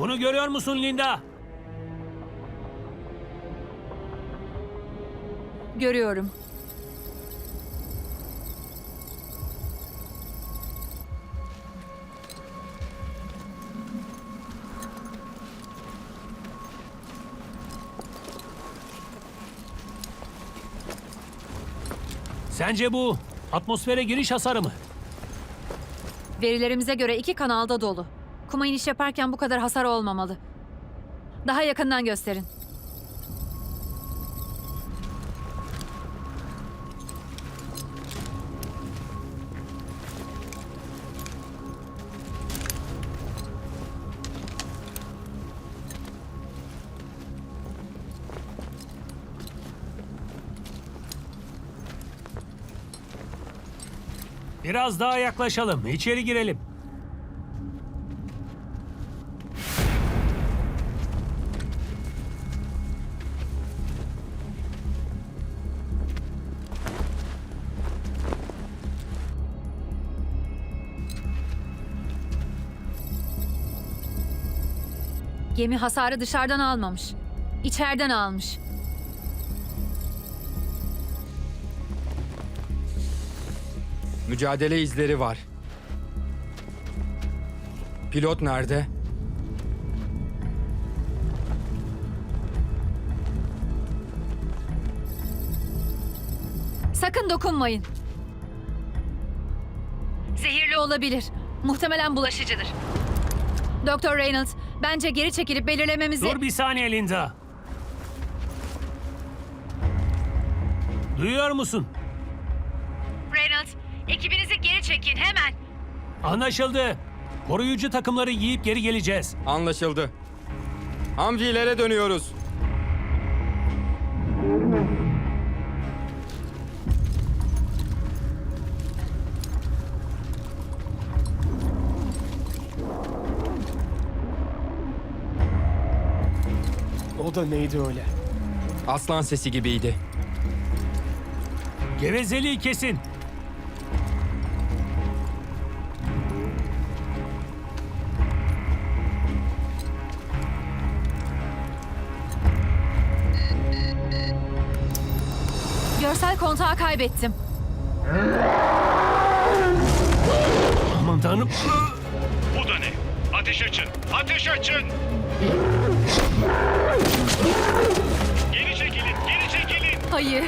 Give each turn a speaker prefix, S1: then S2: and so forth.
S1: Bunu görüyor musun Linda?
S2: Görüyorum.
S1: Sence bu atmosfere giriş hasarı mı?
S2: Verilerimize göre iki kanalda dolu. Kuma iniş yaparken bu kadar hasar olmamalı. Daha yakından gösterin.
S1: Biraz daha yaklaşalım. İçeri girelim.
S2: Gemi hasarı dışarıdan almamış. İçeriden almış.
S3: Mücadele izleri var. Pilot nerede?
S2: Sakın dokunmayın. Zehirli olabilir. Muhtemelen bulaşıcıdır. Doktor Reynolds, bence geri çekilip belirlememizi...
S1: Dur bir saniye Linda. Duyuyor musun?
S2: Reynolds, ekibinizi geri çekin hemen.
S1: Anlaşıldı. Koruyucu takımları yiyip geri geleceğiz.
S3: Anlaşıldı. Hamcilere dönüyoruz.
S4: O da neydi öyle?
S3: Aslan sesi gibiydi.
S1: Gevezeliği kesin.
S2: Görsel kontağı kaybettim.
S1: Aman tanrım.
S5: Bu da ne? Ateş açın! Ateş açın! Geri çekilin! Geri çekilin!
S2: Hayır.